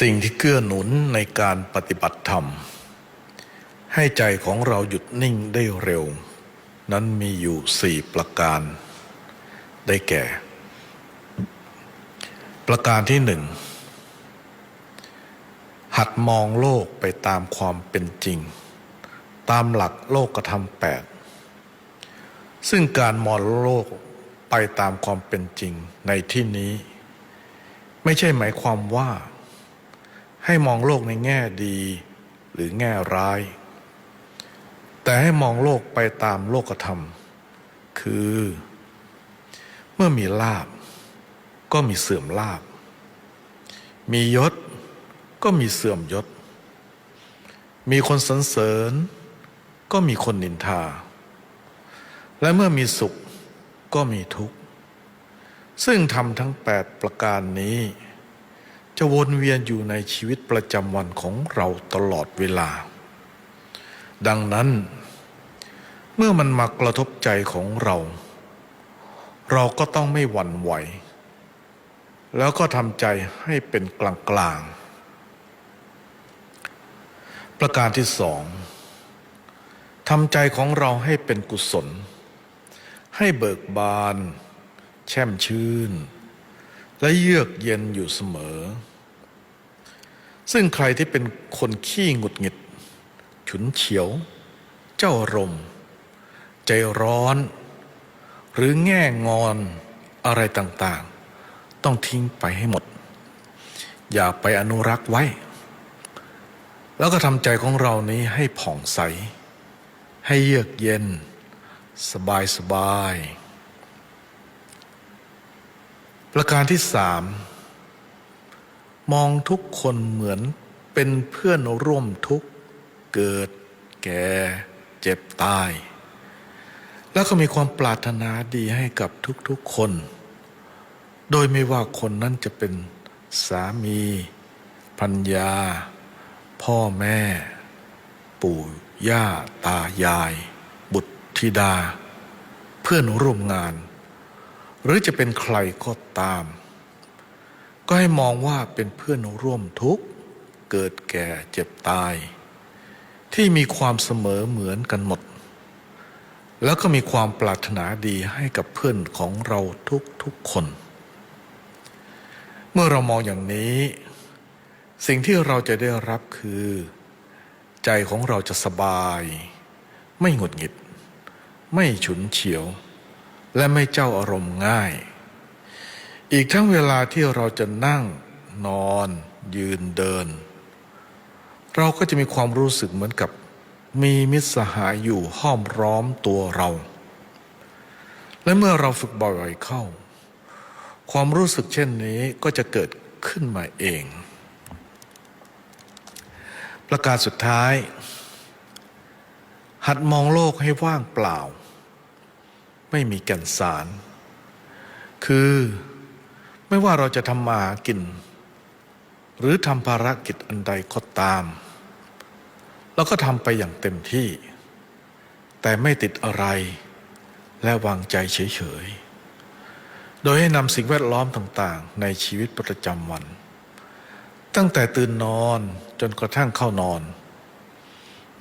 สิ่งที่เกื้อหนุนในการปฏิบัติธรรม ให้ใจของเราหยุดนิ่งได้เร็ว นั้นมีอยู่สี่ประการ ได้แก่ ประการที่หนึ่งหัดมองโลกไปตามความเป็นจริง ตามหลักโลกธรรมแปดซึ่งการมองโลกไปตามความเป็นจริงในที่นี้ ไม่ใช่หมายความว่า ให้มองโลกในแง่ดีหรือแง่ร้าย แต่ให้มองโลกไปตามโลกธรรม คือ เมื่อมีลาบ ก็มีเสื่อมลาบ มียศก็มีเสื่อมยศ มีคนสรรเสริญ ก็มีคนนินทา และเมื่อมีสุขก็มีทุกข์ ซึ่งทำทั้งแปดประการนี้ จะวนเวียนอยู่ในชีวิตประจำวันของเราตลอดเวลา ดังนั้น เมื่อมันมากระทบใจของเรา เราก็ต้องไม่หวั่นไหว แล้วก็ทำใจให้เป็นกลางๆประการที่สองทำใจของเราให้เป็นกุศล ให้เบิกบาน แช่มชื่น และเยือกเย็นอยู่เสมอ ซึ่งใครที่เป็นคนขี้หงุดหงิด ฉุนเฉียว เจ้ารม ใจร้อน หรือแง่งอนอะไรต่างๆ ต้องทิ้งไปให้หมด อย่าไปอนุรักษ์ไว้ แล้วก็ทำใจของเรานี้ให้ผ่องใส ให้เยือกเย็น สบายสบายประการที่สาม มองทุกคนเหมือนเป็นเพื่อนร่วมทุกข์ เกิด แก่ เจ็บตาย แล้วก็มีความปรารถนาดีให้กับทุกๆคน โดยไม่ว่าคนนั้นจะเป็นสามีพัญญา พ่อแม่ ปู่ย่าตายาย บุตรธิดา เพื่อนร่วมงาน หรือจะเป็นใครก็ตาม ก็ให้มองว่าเป็นเพื่อนร่วมทุกข์ เกิดแก่เจ็บตาย ที่มีความเสมอเหมือนกันหมด แล้วก็มีความปรารถนาดีให้กับเพื่อนของเราทุกทุกๆคน เมื่อเรามองอย่างนี้ สิ่งที่เราจะได้รับคือ ใจของเราจะสบาย ไม่หงุดหงิด ไม่ฉุนเฉียว และไม่เจ้าอารมณ์ง่าย อีกทั้งเวลาที่เราจะนั่งนอน ยืนเดิน เราก็จะมีความรู้สึกเหมือนกับ มีมิตรสหายอยู่ห้อมร้อมตัวเรา และเมื่อเราฝึกบ่อยๆเข้า ความรู้สึกเช่นนี้ก็จะเกิดขึ้นมาเอง ประการสุดท้าย หัดมองโลกให้ว่างเปล่า ไม่มีแก่นสาร คือ ไม่ว่าเราจะทำมาหากิน หรือทำภารกิจอันใดก็ตาม เราก็ทำไปอย่างเต็มที่ แต่ไม่ติดอะไร และวางใจเฉยๆ โดยให้นำสิ่งแวดล้อมต่างๆ ในชีวิตประจำวัน ตั้งแต่ตื่นนอนจนกระทั่งเข้านอน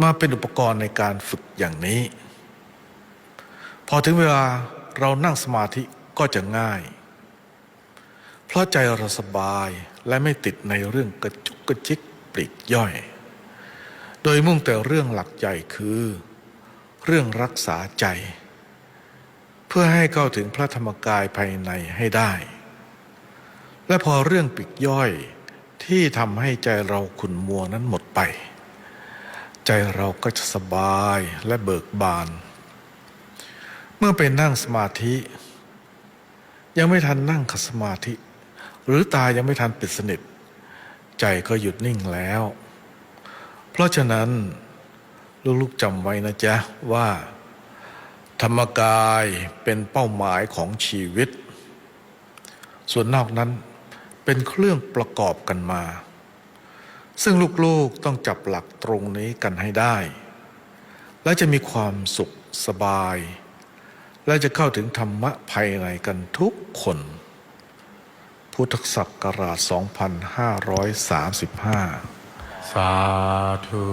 มาเป็นอุปกรณ์ในการฝึกอย่างนี้ พอถึงเวลาเรานั่งสมาธิก็จะง่าย เพราะใจเราสบายและไม่ติดในเรื่องกระจุกกระจิกปลีกย่อย โดยมุ่งแต่เรื่องหลักใหญ่คือ เรื่องรักษาใจ เพื่อให้เข้าถึงพระธรรมกายภายในให้ได้ และพอเรื่องปลีกย่อยที่ทำให้ใจเราขุ่นมัวนั้นหมดไป ใจเราก็จะสบายและเบิกบาน เมื่อไปนั่งสมาธิ ยังไม่ทันนั่งขัดสมาธิ หรือตายังไม่ทันปิดสนิท ใจก็หยุดนิ่งแล้ว เพราะฉะนั้น ลูกๆจำไว้นะจ๊ะว่า ธรรมกายเป็นเป้าหมายของชีวิต ส่วนนอกนั้นเป็นเครื่องประกอบกันมา ซึ่งลูกๆต้องจับหลักตรงนี้กันให้ได้ และจะมีความสุขสบาย และจะเข้าถึงธรรมะภายในกันทุกคน พุทธศักราช 2535 สาธุ